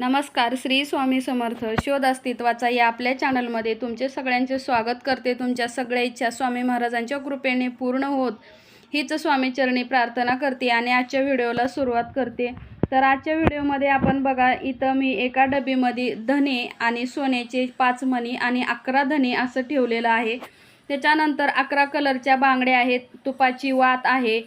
नमस्कार श्री स्वामी समर्थ. शोध अस्तित्वाचा या आपल्या चॅनलमध्ये तुमचे सगळ्यांचे स्वागत करते. तुमच्या सगळ्या इच्छा स्वामी महाराजांच्या कृपेने पूर्ण होत. हीच स्वामीचरणी प्रार्थना करते आणि आजच्या व्हिडिओला सुरुवात करते. तर आजच्या व्हिडिओमध्ये आपण बघा इथं मी एका डबीमध्ये धने आणि सोन्याचे पाच मणी आणि अकरा धने असं ठेवलेलं आहे. त्याच्यानंतर अकरा कलरच्या बांगड्या आहेत. तुपाची वात आहे.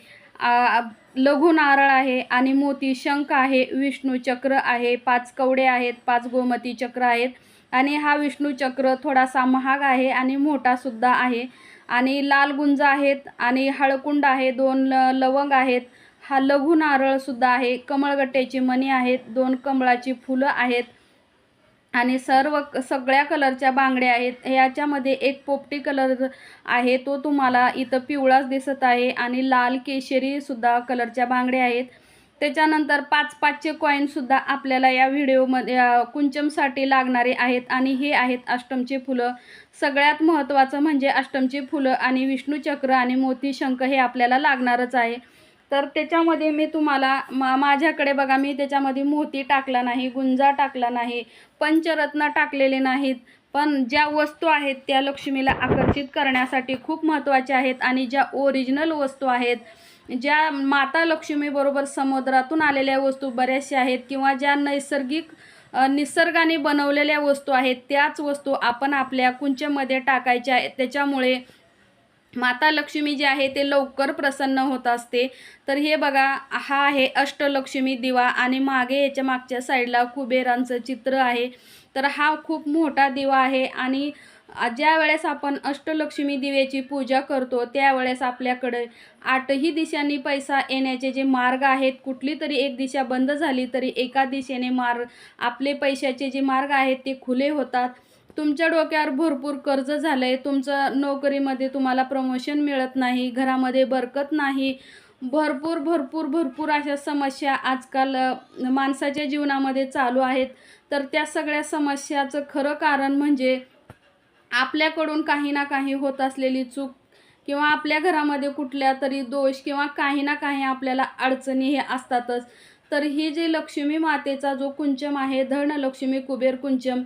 लघु नारळ आहे आणि मोती शंख आहे विष्णू चक्र आहे पाच कवडे आहेत पाच गोमती चक्र आहेत आणि हा विष्णू चक्र थोडासा महाग आहे आणि मोठा सुद्धा आहे. आणि लाल गुंज आहेत आणि हळकुंड आहे दोन ल लवंग आहेत. हा लघु नारळसुद्धा आहे कमळगट्ट्याची मणी आहेत दोन कमळाची फुलं आहेत आणि सर्व सगळ्या कलरच्या बांगड्या आहेत. याच्यामध्ये एक पोपटी कलर आहे तो तुम्हाला इथं पिवळाच दिसत आहे आणि लाल केशरीसुद्धा कलरच्या बांगड्या आहेत. त्याच्यानंतर पाच पाचचे कॉईनसुद्धा आपल्याला या व्हिडिओमध्ये कुंचमसाठी लागणारे आहेत आणि हे आहेत अष्टमचे फुलं. सगळ्यात महत्त्वाचं म्हणजे अष्टमचे फुलं आणि विष्णूचक्र आणि मोती शंख हे आपल्याला लागणारच आहे. तर त्याच्यामध्ये मी तुम्हाला मा माझ्याकडे बघा मी त्याच्यामध्ये मोती टाकला नाही गुंजा टाकला नाही पंचरत्न टाकलेले नाहीत. पण ज्या वस्तू आहेत त्या लक्ष्मीला आकर्षित करण्यासाठी खूप महत्त्वाच्या आहेत आणि ज्या ओरिजिनल वस्तू आहेत ज्या माता लक्ष्मीबरोबर समुद्रातून आलेल्या वस्तू बऱ्याचशा आहेत किंवा ज्या नैसर्गिक निसर्गाने बनवलेल्या वस्तू आहेत त्याच वस्तू आपण आपल्या कुंचमध्ये टाकायच्या आहेत. त्याच्यामुळे माता लक्ष्मी जी आहे ते लवकर प्रसन्न होत असते. तर हे बघा हा आहे अष्टलक्ष्मी दिवा आणि मागे याच्या मागच्या साईडला कुबेरांचं चित्र आहे. तर हा खूप मोठा दिवा आहे आणि ज्या वेळेस आपण अष्टलक्ष्मी दिव्याची पूजा करतो त्यावेळेस आपल्याकडे आठही दिशांनी पैसा येण्याचे जे मार्ग आहेत कुठली तरी एक दिशा बंद झाली तरी एका दिशेने मार्ग आपले पैशाचे जे मार्ग आहेत ते खुले होतात. तुमच्या डोक्यावर भरपूर कर्ज झालं आहे तुमचं नोकरीमध्ये तुम्हाला प्रमोशन मिळत नाही घरामध्ये बरकत नाही. भरपूर भरपूर भरपूर अशा समस्या आजकाल माणसाच्या जीवनामध्ये चालू आहेत. तर त्या सगळ्या समस्याचं खरं कारण म्हणजे आपल्याकडून काही ना काही होत असलेली चूक किंवा आपल्या घरामध्ये कुठल्या तरी दोष किंवा काही ना काही आपल्याला अडचणी हे असतातच. तर ही जी लक्ष्मी मातेचा जो कुंचम आहे धनलक्ष्मी कुबेर कुंचम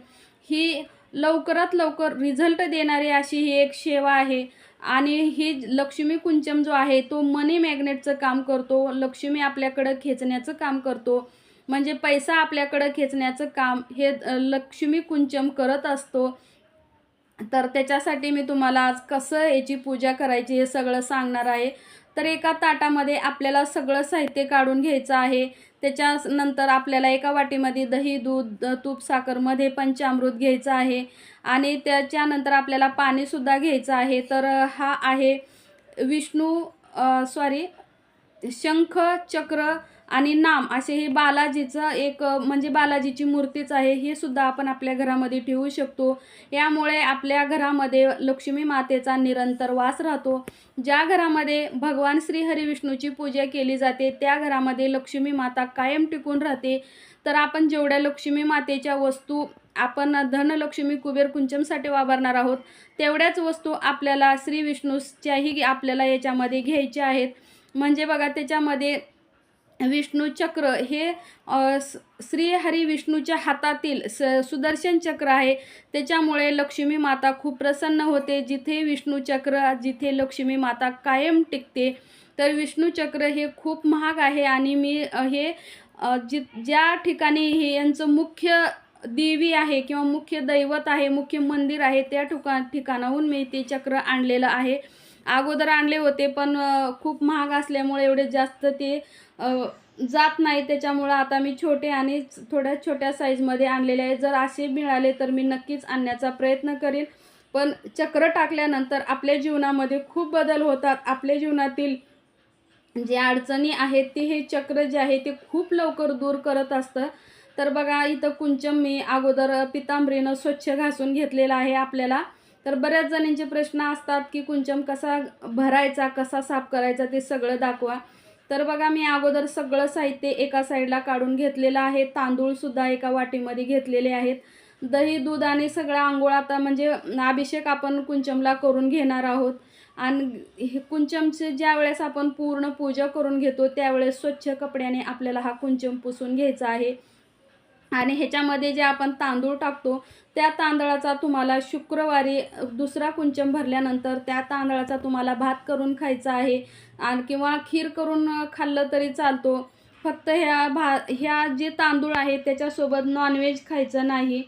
ही लवकरात लवकर रिझल्ट देणारी अशी ही एक सेवा आहे. आणि ही लक्ष्मी कुंचम जो आहे तो मनी मॅग्नेटचं काम करतो. लक्ष्मी आपल्याकडं खेचण्याचं काम करतो. म्हणजे पैसा आपल्याकडं खेचण्याचं काम हे लक्ष्मी कुंचम करत असतो. तर त्याच्यासाठी मी तुम्हाला आज कसं याची पूजा करायची हे सगळं सांगणार आहे. तर एका ताटामध्ये आपल्याला सगळं साहित्य काढून घ्यायचं आहे. त्याच्यानंतर आपल्याला एका वाटीमध्ये दही दूध तूप साखरमध्ये पंचामृत घ्यायचं आहे. आणि त्याच्यानंतर आपल्याला पाणीसुद्धा घ्यायचं आहे. तर हा आहे विष्णू सॉरी शंख चक्र आणि नाम असे हे बालाजीचं एक म्हणजे बालाजीची मूर्तीच आहे हे सुद्धा आपण आपल्या घरामध्ये ठेवू शकतो. यामुळे आपल्या घरामध्ये लक्ष्मी मातेचा निरंतर वास राहतो. ज्या घरामध्ये भगवान श्री हरिविष्णूची पूजा केली जाते त्या घरामध्ये लक्ष्मी माता कायम टिकून राहते. तर आपण जेवढ्या लक्ष्मी मातेच्या वस्तू आपण धनलक्ष्मी कुबेर कुंचमसाठी वापरणार आहोत तेवढ्याच वस्तू आपल्याला श्री विष्णूच्याही आपल्याला याच्यामध्ये घ्यायच्या आहेत. म्हणजे बघा त्याच्यामध्ये विष्णू चक्र हे श्री हरी विष्णूच्या हातातील स सुदर्शन चक्र आहे. त्याच्यामुळे लक्ष्मी माता खूप प्रसन्न होते. जिथे विष्णू चक्र जिथे लक्ष्मी माता कायम टिकते तर विष्णू चक्र हे खूप महाग आहे. आणि मी हे जि ज्या ठिकाणी हे यांचं मुख्य देवी आहे किंवा मुख्य दैवत आहे मुख्य मंदिर आहे त्या ठिका ठिकाणाहून मी ते चक्र आणलेलं आहे. अगोदर आणले होते पण खूप महाग असल्यामुळे एवढे जास्त ते जात नाही. त्याच्यामुळं आता मी छोटे आणि थोड्या छोट्या साईजमध्ये आणलेले आहे. जर असे मिळाले तर मी नक्कीच आणण्याचा प्रयत्न करेन. पण चक्र टाकल्यानंतर आपल्या जीवनामध्ये खूप बदल होतात. आपल्या जीवनातील जे अडचणी आहेत ते हे चक्र जे आहे ते खूप लवकर दूर करत असतं. तर बघा इथं कुंचम मी अगोदर पितांबरीनं स्वच्छ घासून घेतलेलं आहे आपल्याला. तर बऱ्याच जणींचे प्रश्न असतात की कुंचम कसा भरायचा कसा साफ करायचा ते सगळं दाखवा. तर बघा मी अगोदर सगळं साहित्य एका साईडला काढून घेतलेलं आहे. तांदूळसुद्धा एका वाटीमध्ये घेतलेले आहेत. दही दूध आणि सगळा आंघोळ आता म्हणजे अभिषेक आपण कुंचमला करून घेणार आहोत. आणि हे कुंचमचे ज्या वेळेस आपण पूर्ण पूजा करून घेतो त्यावेळेस स्वच्छ कपड्याने आपल्याला हा कुंचम पुसून घ्यायचा आहे. आणि ह्याच्यामध्ये जे आपण तांदूळ टाकतो त्या तांदळाचा तुम्हाला शुक्रवारी दुसरा कुंचम भरल्यानंतर त्या तांदळाचा तुम्हाला भात करून खायचा आहे आणि किंवा खीर करून खाल्लं तरी चालतो. फक्त ह्या भा ह्या जे तांदूळ आहे त्याच्यासोबत नॉनव्हेज खायचं नाही.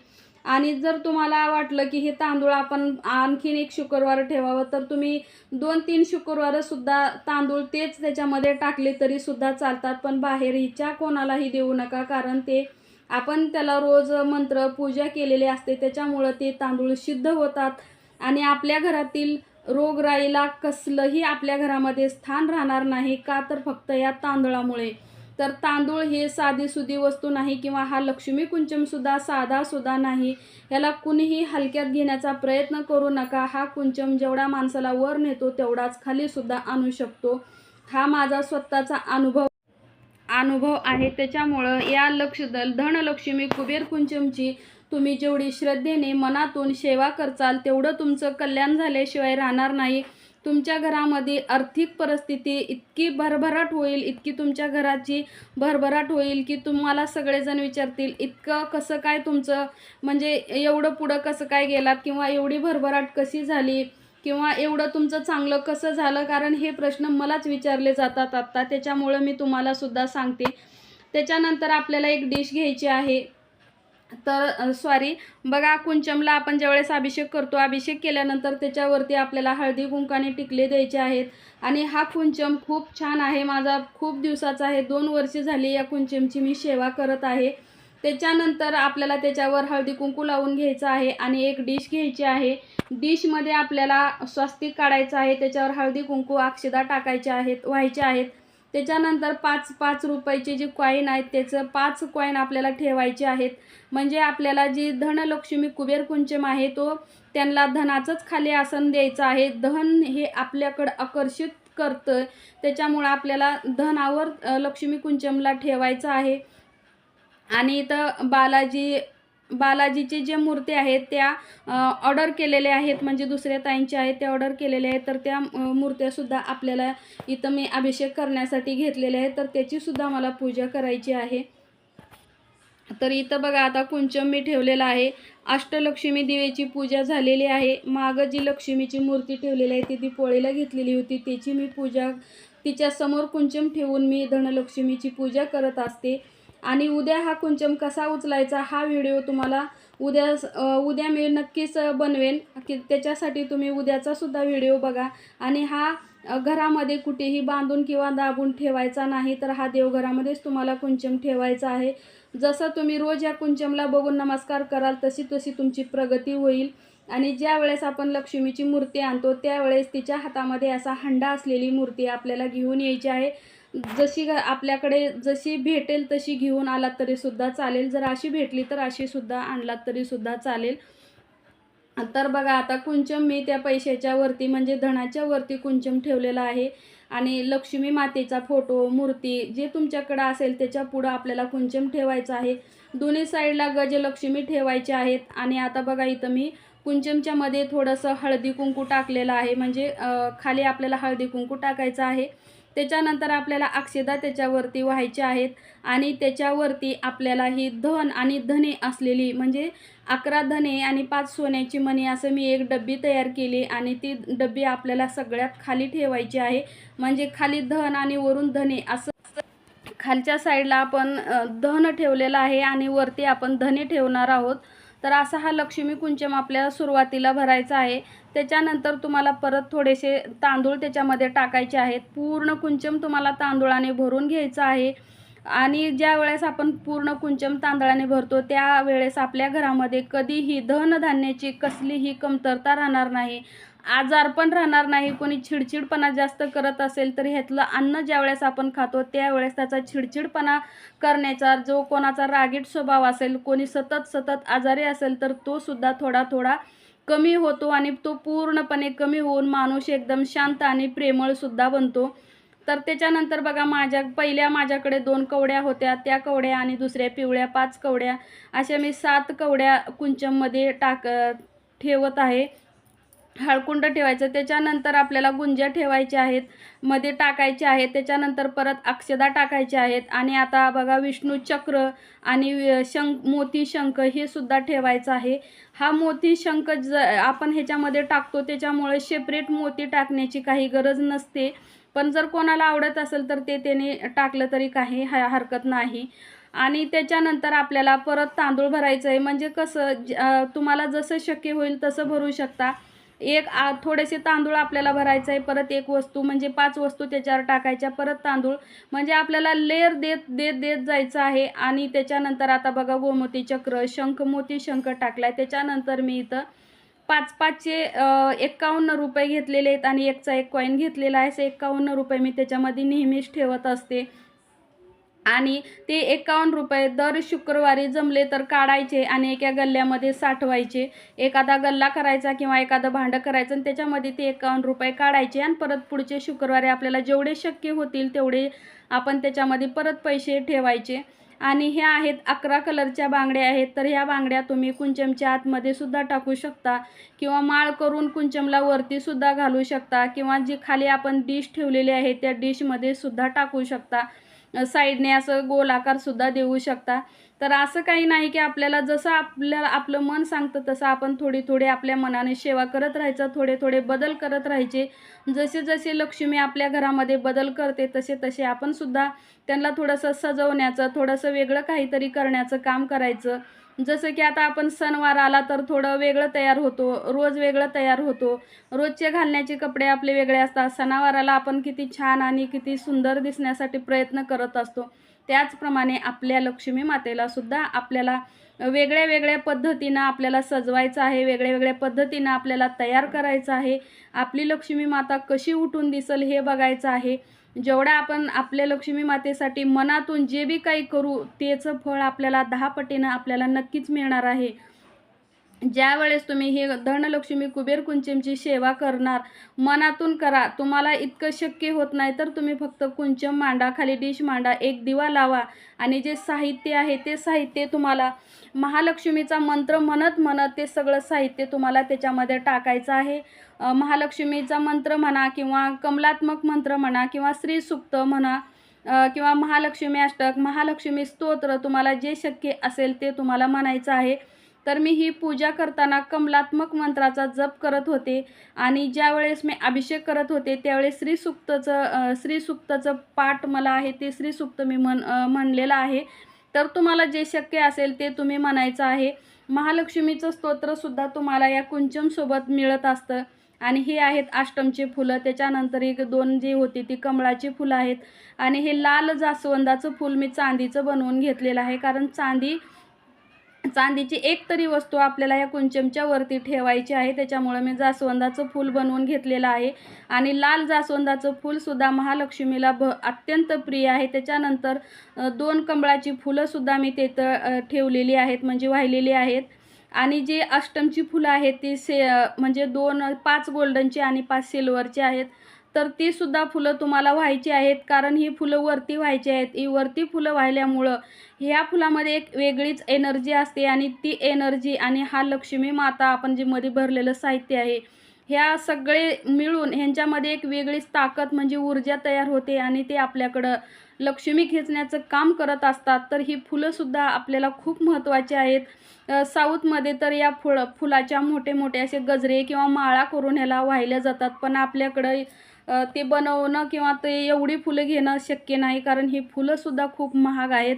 आणि जर तुम्हाला वाटलं की हे तांदूळ आपण आणखीन एक शुक्रवार ठेवावं तर तुम्ही दोन तीन शुक्रवारसुद्धा तांदूळ तेच त्याच्यामध्ये टाकले तरीसुद्धा चालतात. पण बाहेरच्या कोणालाही देऊ नका कारण ते आपण त्याला रोज मंत्र पूजा केलेली असते त्याच्यामुळं ते तांदूळ सिद्ध होतात. आणि आपल्या घरातील रोगराईला कसलंही आपल्या घरामध्ये स्थान राहणार नाही का तर फक्त या तांदळामुळे. तर तांदूळ हे साधी सुधी वस्तू नाही किंवा हा लक्ष्मी कुंचमसुद्धा साधासुद्धा नाही. याला कुणीही हलक्यात घेण्याचा प्रयत्न करू नका. हा कुंचम जेवढा माणसाला वर नेतो तेवढाच खालीसुद्धा आणू शकतो. हा माझा स्वतःचा अनुभव अनुभव आहे. त्याच्यामुळं या लक्ष धनलक्ष्मी कुबेर कुंचमची तुम्ही जेवढी श्रद्धेने मनातून सेवा करचाल तेवढं तुमचं कल्याण झाल्याशिवाय राहणार नाही. तुमच्या घरामध्ये आर्थिक परिस्थिती इतकी भरभराट होईल इतकी तुमच्या घराची भरभराट होईल की तुम्हाला सगळेजण विचारतील इतकं कसं काय तुमचं म्हणजे एवढं पुढं कसं काय गेलात किंवा एवढी भरभराट कशी झाली? किंवा एवढं तुमचं चांगलं कसं झालं? कारण हे प्रश्न मलाच विचारले जातात आत्ता त्याच्यामुळं मी तुम्हाला सुद्धा सांगते. त्याच्यानंतर आपल्याला एक डिश घ्यायची आहे. तर सॉरी बघा कुंचमला आपण ज्यावेळेस अभिषेक करतो अभिषेक केल्यानंतर त्याच्यावरती आपल्याला हळदी कुंकाने टिकले द्यायचे आहेत. आणि हा कुंचम खूप छान आहे. माझा खूप दिवसाचा आहे. दोन वर्ष झाली या कुंचमची मी सेवा करत आहे. त्याच्यानंतर आपल्याला त्याच्यावर हळदी कुंकू लावून घ्यायचं आहे. आणि एक डिश घ्यायची आहे. डिशमध्ये आपल्याला स्वस्तिक काढायचं आहे त्याच्यावर हळदी कुंकू अक्षदा टाकायचे आहेत व्हायचे आहेत. त्याच्यानंतर पाच पाच रुपयाचे जे कॉईन आहेत त्याचं पाच कॉईन आपल्याला ठेवायचे आहेत. म्हणजे आपल्याला जी धनलक्ष्मी कुबेर कुंचम आहे तो त्यांना धनाचंच खाली आसन द्यायचं आहे. धन हे आपल्याकडं आकर्षित करतं त्याच्यामुळं आपल्याला धनावर लक्ष्मी कुंचमला ठेवायचं आहे. आणि इथं बालाजी बालाजीचे जे मूर्ती आहेत त्या ऑर्डर केलेल्या आहेत म्हणजे दुसऱ्या ताईंच्या आहेत त्या ऑर्डर केलेल्या आहेत तर त्या मूर्त्यासुद्धा आपल्याला इथं मी अभिषेक करण्यासाठी घेतलेल्या आहेत तर त्याचीसुद्धा मला पूजा करायची आहे. तर इथं बघा आता कुंचम मी ठेवलेला आहे. अष्टलक्ष्मी दिवेची पूजा झालेली आहे. मागं जी लक्ष्मीची मूर्ती ठेवलेली आहे ती ती पोळीला घेतलेली होती. त्याची मी पूजा तिच्यासमोर कुंचम ठेवून मी धनलक्ष्मीची पूजा करत असते. आणि उद्या हा कुंचम कसा उचलायचा हा व्हिडिओ तुम्हाला उद्या उद्या मी नक्कीच बनवेन. की त्याच्यासाठी तुम्ही उद्याचासुद्धा व्हिडिओ बघा. आणि हा घरामध्ये कुठेही बांधून किंवा दाबून ठेवायचा नाही तर हा देवघरामध्येच तुम्हाला कुंचम ठेवायचा आहे. जसं तुम्ही रोज या कुंचमला बघून नमस्कार कराल तशी तशी तुमची प्रगती होईल. आणि ज्या वेळेस आपण लक्ष्मीची मूर्ती आणतो त्यावेळेस तिच्या हातामध्ये असा हंडा असलेली मूर्ती आपल्याला घेऊन यायची आहे. जशी आपल्याकडे जशी भेटेल तशी घेऊन आलात तरीसुद्धा चालेल. जर अशी भेटली तर अशीसुद्धा आणलात तरीसुद्धा चालेल. तर बघा आता कुंचम मी त्या पैशाच्या वरती म्हणजे धनाच्या वरती कुंचम ठेवलेला आहे. आणि लक्ष्मी मातेचा फोटो मूर्ती जे तुमच्याकडं असेल त्याच्या पुढं आपल्याला कुंचम ठेवायचं आहे. दोन्ही साईडला गजलक्ष्मी ठेवायचे आहेत. आणि आता बघा इथं मी कुंचमच्या मध्ये थोडंसं हळदी कुंकू टाकलेलं आहे. म्हणजे खाली आपल्याला हळदी कुंकू टाकायचं आहे. त्याच्यानंतर आपल्याला अक्षदा त्याच्यावरती व्हायचे आहेत आणि त्याच्यावरती आपल्याला ही धन आणि धने असलेली म्हणजे अकरा धने आणि पाच सोन्याची मणी असं मी एक डब्बी तयार केली आणि ती डब्बी आपल्याला सगळ्यात खाली ठेवायची आहे. म्हणजे खाली धन आणि वरून धने असं खालच्या साईडला आपण धन ठेवलेलं आहे आणि वरती आपण धने ठेवणार आहोत. तर असा हा लक्ष्मी कुंचम आपल्याला सुरुवातीला भरायचा आहे. त्याच्यानंतर तुम्हाला परत थोडेसे तांदूळ त्याच्यामध्ये टाकायचे आहेत. पूर्ण कुंचम तुम्हाला तांदूळाने भरून घ्यायचं आहे. आणि ज्या वेळेस आपण पूर्ण कुंचम तांदळाने भरतो त्यावेळेस आपल्या घरामध्ये कधीही धनधान्याची कसलीही कमतरता राहणार नाही. आजार पण राहणार नाही कोणी चिडचिडपणा जास्त करत असेल तर ह्यातलं अन्न ज्यावेळेस आपण खातो त्यावेळेस त्याचा चिडचिडपणा करण्याचा जो कोणाचा रागीट स्वभाव असेल कोणी सतत सतत आजारी असेल तर तो सुद्धा थोडा थोडा कमी होतो आणि तो पूर्णपणे कमी होऊन माणूस एकदम शांत आणि प्रेमळसुद्धा बनतो. तर त्याच्यानंतर बघा माझ्या पहिल्या माझ्याकडे दोन कवड्या होत्या त्या कवड्या आणि दुसऱ्या पिवळ्या पाच कवड्या. अशा मी सात कवड्या कुंचममध्ये टाक ठेवत आहे. हळकुंड ठेवायचं त्याच्यानंतर आपल्याला गुंज्या ठेवायच्या आहेत मध्ये टाकायचे आहेत त्याच्यानंतर परत अक्षदा टाकायच्या आहेत आणि आता बघा विष्णू चक्र आणि शंख मोती शंख हे सुद्धा ठेवायचं आहे. हा मोती शंख ज आपण ह्याच्यामध्ये टाकतो त्याच्यामुळे सेपरेट मोती टाकण्याची काही गरज नसते. पण जर कोणाला आवडत असेल तर ते त्याने टाकलं तरी काही हा हरकत नाही. आणि त्याच्यानंतर आपल्याला परत तांदूळ भरायचं आहे. म्हणजे कसं ज- तुम्हाला जसं शक्य होईल तसं भरू शकता. एक आ थोडेसे तांदूळ आपल्याला भरायचं आहे परत एक वस्तू म्हणजे पाच वस्तू त्याच्यावर टाकायच्या परत तांदूळ. म्हणजे आपल्याला लेअर देत देत देत जायचं आहे. आणि त्याच्यानंतर आता बघा गोमती चक्र शंख मोती शंख टाकलाय. त्याच्यानंतर मी इथं पाच पाचशे एकावन्न एक्कावन्न रुपये घेतलेले आहेत. आणि एकचा एक कॉईन घेतलेला आहे. असे एक्कावन्न रुपये मी त्याच्यामध्ये नेहमीच ठेवत असते. आणि ते एकावन्न रुपये दर शुक्रवारी जमले तर काढायचे आणि एका गल्ल्यामध्ये साठवायचे. एखादा गल्ला करायचा किंवा एखादं भांडं करायचं आणि त्याच्यामध्ये ते एकावन्न रुपये काढायचे आणि परत पुढचे शुक्रवारी आपल्याला जेवढे शक्य होतील तेवढे आपण त्याच्यामध्ये परत पैसे ठेवायचे. आणि ह्या आहेत अकरा कलरच्या बांगड्या आहेत. तर ह्या बांगड्या तुम्ही कुंचमच्या आतमध्ये सुद्धा टाकू शकता किंवा माळ करून कुंचमला वरती सुद्धा घालू शकता किंवा जी खाली आपण डिश ठेवलेली आहे त्या डिशमध्ये सुद्धा टाकू शकता. साईडने असं गोलाकार सुद्धा देऊ शकता. तर असं काही नाही की आपल्याला जसं आपल्याला आपलं मन सांगतं तसं आपण थोडी थोडी आपल्या मनाने सेवा करत राहायचं थोडे थोडे बदल करत राहायचे. जसे जसे लक्ष्मी आपल्या घरामध्ये बदल करते तसे तसे आपण सुद्धा त्यांना थोडंसं सजवण्याचं थोडंसं वेगळं काहीतरी करण्याचं काम करायचं. जसं की आता आपण सणवार आला तर थोडं वेगळं तयार होतो रोज वेगळं तयार होतो. रोजचे घालण्याचे कपडे आपले वेगळे असतात. सणावाराला आपण किती छान आणि किती सुंदर दिसण्यासाठी प्रयत्न करत असतो. त्याचप्रमाणे आपल्या लक्ष्मी मातेला सुद्धा आपल्याला वेगळ्या वेगळ्या पद्धतीनं आपल्याला सजवायचं आहे वेगळ्या वेगळ्या पद्धतीनं आपल्याला तयार करायचं आहे. आपली लक्ष्मी माता कशी उठून दिसल हे बघायचं आहे. जेवढा आपण आपल्या लक्ष्मी मातेसाठी मनातून जे बी काही करू त्याचं फळ आपल्याला दहा पटीनं आपल्याला नक्कीच मिळणार आहे. ज्यावेळेस तुम्ही हे धनलक्ष्मी कुबेर कुंचमची सेवा करणार मनातून करा तुम्हाला इतकं शक्य होत नाही तर तुम्ही फक्त कुंचम मांडा खाली डिश मांडा एक दिवा लावा आणि जे साहित्य आहे ते साहित्य तुम्हाला महालक्ष्मीचा मंत्र म्हणत म्हणत ते सगळं साहित्य तुम्हाला त्याच्यामध्ये टाकायचं आहे. महालक्ष्मीचा मंत्र म्हणा किंवा कमलात्मक मंत्र म्हणा किंवा श्रीसुक्त म्हणा किंवा महालक्ष्मी अष्टक महालक्ष्मी स्तोत्र तुम्हाला जे शक्य असेल ते तुम्हाला म्हणायचं आहे. तर मी ही पूजा करताना कमलात्मक मंत्राचा जप करत होते आणि ज्या वेळेस मी अभिषेक करत होते त्यावेळेस श्रीसुक्तचं अ, श्रीसुक्तचं पाठ मला आहे ते श्रीसुक्त मी म्हण म्हणलेलं आहे. तर तुम्हाला जे शक्य असेल ते तुम्ही म्हणायचं आहे. महालक्ष्मीचं स्तोत्रसुद्धा तुम्हाला या कुंचमसोबत मिळत असतं. आणि हे आहेत अष्टमची फुलं. त्याच्यानंतर एक दोन जी होती ती कमळाची फुलं आहेत. आणि हे लाल जास्वंदाचं फूल मी चांदीचं बनवून घेतलेलं आहे. कारण चांदी चांदीची एक तरी वस्तू आपल्याला या कुंचमच्या वरती ठेवायची आहे. त्याच्यामुळे मी जास्वंदाचं फूल बनवून घेतलेलं आहे. आणि लाल जास्वंदाचं फूलसुद्धा महालक्ष्मीला भ अत्यंत प्रिय आहे. त्याच्यानंतर दोन कमळाची फुलंसुद्धा मी तेथं ठेवलेली आहेत. म्हणजे वाहिलेली आहेत. आणि जे अष्टमची फुलं आहेत ती से म्हणजे दोन पाच गोल्डनची आणि पाच सिल्वरची आहेत. तर ती सुद्धा फुलं तुम्हाला व्हायची आहेत कारण ही फुलं वरती व्हायची आहेत. ही वरती फुलं व्हायल्यामुळं ह्या फुलामध्ये एक वेगळीच एनर्जी असते आणि ती एनर्जी आणि हा लक्ष्मी माता आपण जे मध्ये भरलेलं साहित्य आहे ह्या सगळे मिळून ह्यांच्यामध्ये एक वेगळीच ताकद म्हणजे ऊर्जा तयार होते आणि ते आपल्याकडं लक्ष्मी खेचण्याचं काम करत असतात. तर ही फुलंसुद्धा आपल्याला खूप महत्त्वाची आहेत. साऊथमध्ये तर या फुलं फुलाच्या मोठे मोठे असे गजरे किंवा माळा करून ह्याला वाहिल्या जातात. पण आपल्याकडं ते बनवणं किंवा ते एवढी फुलं घेणं शक्य नाही. कारण ही फुलंसुद्धा खूप महाग आहेत.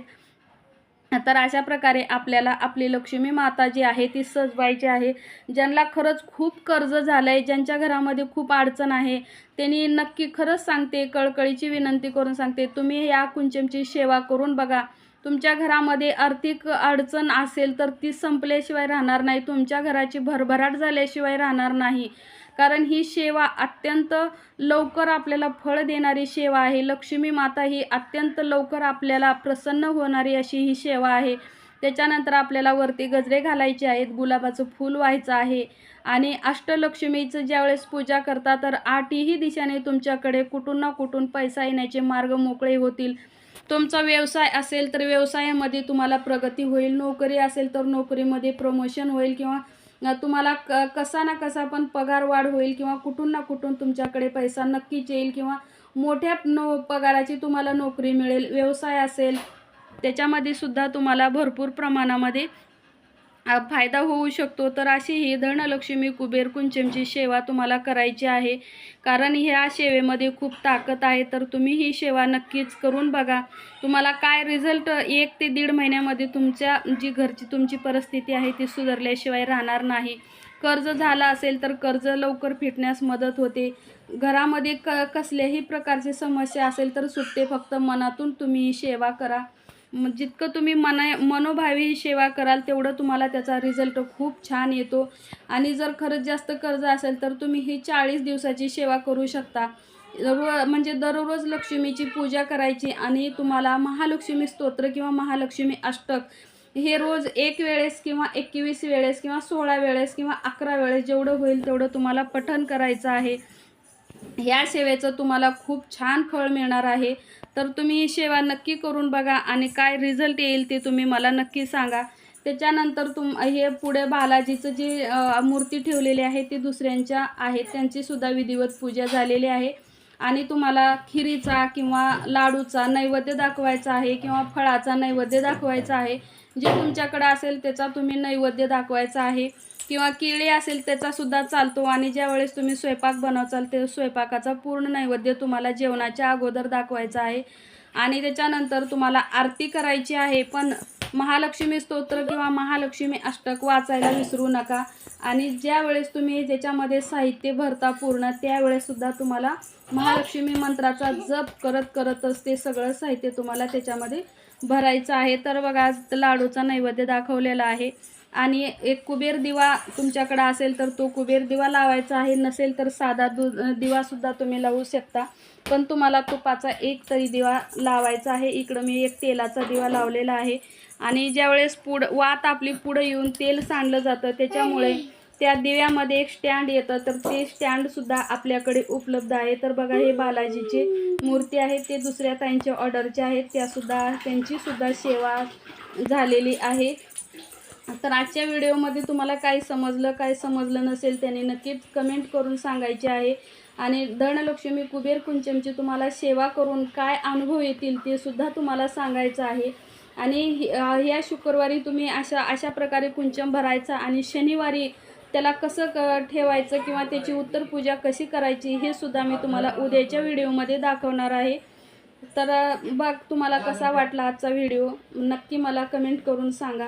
तर अशा प्रकारे आपल्याला आपली लक्ष्मी माता जी आहे ती सजवायची आहे. ज्यांना खरंच खूप कर्ज झालं आहे ज्यांच्या घरामध्ये खूप अडचण आहे त्यांनी नक्की खरंच सांगते कळकळीची विनंती करून सांगते तुम्ही या कुंचमची सेवा करून बघा. तुमच्या घरामध्ये आर्थिक अडचण असेल तर ती संपल्याशिवाय राहणार नाही. तुमच्या घराची भरभराट झाल्याशिवाय राहणार नाही. कारण ही सेवा अत्यंत लवकर आपल्याला फळ देणारी सेवा आहे. लक्ष्मी माता ही अत्यंत लवकर आपल्याला प्रसन्न होणारी अशी ही सेवा आहे. त्याच्यानंतर आपल्याला वरती गजरे घालायचे आहेत गुलाबाचं फूल व्हायचं आहे आणि अष्टलक्ष्मीचं ज्यावेळेस पूजा करता तर आठही दिशेने तुमच्याकडे कुठून ना कुठून पैसा येण्याचे मार्ग मोकळे होतील. तुमचा व्यवसाय असेल तर व्यवसायामध्ये तुम्हाला प्रगती होईल नोकरी असेल तर नोकरीमध्ये प्रमोशन होईल किंवा तुम्हाला क कसा ना कसा पण पगार वाढ होईल किंवा कुठून ना कुठून तुमच्याकडे पैसा नक्कीच येईल किंवा मोठ्या नो पगाराची तुम्हाला नोकरी मिळेल व्यवसाय असेल त्याच्यामध्ये सुद्धा तुम्हाला भरपूर प्रमाणामध्ये फायदा होऊ शकतो. तर अशी ही धनलक्ष्मी कुबेर कुंचमची सेवा तुम्हाला करायची आहे. कारण ह्या सेवेमध्ये खूप ताकद आहे. तर तुम्ही ही सेवा नक्कीच करून बघा. तुम्हाला काय रिझल्ट एक ते दीड महिन्यामध्ये तुमच्या जी घरची तुमची परिस्थिती आहे ती सुधारल्याशिवाय राहणार नाही. कर्ज झालं असेल तर कर्ज लवकर फिटण्यास मदत होते. घरामध्ये क कसल्याही प्रकारची समस्या असेल तर सुटते. फक्त मनातून तुम्ही ही सेवा करा. जितकं तुम्ही मना मनोभावी सेवा कराल तेवढं तुम्हाला त्याचा रिझल्ट खूप छान येतो. आणि जर खरंच जास्त कर्ज असेल तर तुम्ही ही चाळीस दिवसाची सेवा करू शकता. रो म्हणजे दररोज लक्ष्मीची पूजा करायची आणि तुम्हाला महालक्ष्मी स्तोत्र किंवा महालक्ष्मी अष्टक हे रोज एक वेळेस किंवा एकवीस वेळेस किंवा सोळा वेळेस किंवा अकरा वेळेस जेवढं होईल तेवढं तुम्हाला पठण करायचं आहे. ह्या सेवेचं तुम्हाला खूप छान फळ मिळणार आहे. तर तुम्ही ही सेवा नक्की करून बघा आणि काय रिझल्ट येईल ते तुम्ही मला नक्की सांगा. त्याच्यानंतर तुम हे पुढे बालाजीचं जी मूर्ती ठेवलेली आहे ती दुसऱ्यांच्या आहेत. त्यांचीसुद्धा विधिवत पूजा झालेली आहे. आणि तुम्हाला खिरीचा किंवा लाडूचा नैवेद्य दाखवायचा आहे किंवा फळाचा नैवेद्य दाखवायचा आहे. जे तुमच्याकडे असेल त्याचा तुम्ही नैवेद्य दाखवायचा आहे. किंवा केळी असेल त्याचा सुद्धा चालतो आणि ज्या वेळेस तुम्ही स्वयंपाक बनवचाल ते स्वयंपाकाचा पूर्ण नैवेद्य तुम्हाला जेवणाच्या अगोदर दाखवायचा आहे. आणि त्याच्यानंतर तुम्हाला आरती करायची आहे पण महालक्ष्मी स्तोत्र किंवा महालक्ष्मी अष्टक वाचायला विसरू नका. आणि ज्या वेळेस तुम्ही त्याच्यामध्ये साहित्य भरता पूर्ण त्यावेळेससुद्धा तुम्हाला महालक्ष्मी मंत्राचा जप करत करतच ते सगळं साहित्य तुम्हाला त्याच्यामध्ये भरायचं आहे. तर बघा आज लाडूचा नैवेद्य दाखवलेला आहे. आणि एक कुबेर दिवा तुमच्याकडं असेल तर तो कुबेर दिवा लावायचा आहे. नसेल तर साधा दु दिवासुद्धा तुम्ही लावू शकता. पण तुम्हाला तुपाचा एक तरी दिवा लावायचा आहे. इकडं मी एक तेलाचा दिवा लावलेला आहे. आणि ज्यावेळेस पुढ वात आपली पुढं येऊन तेल सांडलं जातं त्याच्यामुळे त्या दिव्यामध्ये एक स्टँड येतं. तर ते स्टँडसुद्धा आपल्याकडे उपलब्ध आहे. तर बघा हे बालाजीची मूर्ती आहे. ते दुसऱ्या ताईंच्या ऑर्डरच्या आहेत. त्यासुद्धा त्यांचीसुद्धा सेवा झालेली आहे. तर आजच्या व्हिडिओमध्ये तुम्हाला काय समजलं काय समजलं नसेल त्याने नक्कीच कमेंट करून सांगायचे आहे. आणि धनलक्ष्मी कुबेर कुंचमची तुम्हाला सेवा करून काय अनुभव येतील ते सुद्धा तुम्हाला सांगायचं आहे. आणि ह्या शुक्रवारी तुम्ही अशा अशा प्रकारे कुंचम भरायचा आणि शनिवारी त्याला कसं क ठेवायचं किंवा त्याची उत्तर पूजा कशी करायची हे सुद्धा मी तुम्हाला उद्याच्या व्हिडिओमध्ये दाखवणार आहे. तर बघ तुम्हाला कसा वाटला आजचा व्हिडिओ. नक्की मला कमेंट करून सांगा.